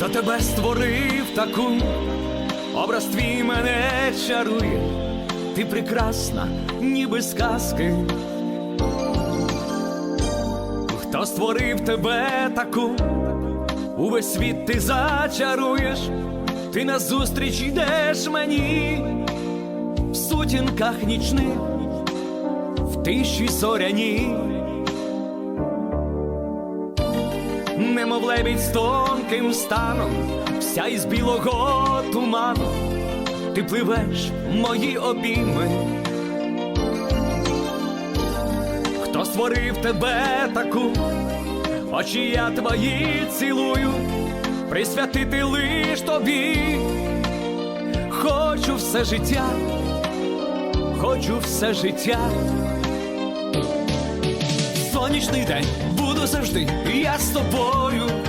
Хто тебе створив таку, образ твій мене чарує, ти прекрасна, ніби сказки. Хто створив тебе таку, увесь світ ти зачаруєш, ти назустріч йдеш мені. В сутінках нічних, в тиші зоряні. Немов лебідь з тонким станом, вся із білого туману, ти пливеш мої обійми. Хто створив тебе таку, очі я твої цілую, присвятити лиш тобі, хочу все життя, хочу все життя. Сонячний день буду завжди, я з тобою.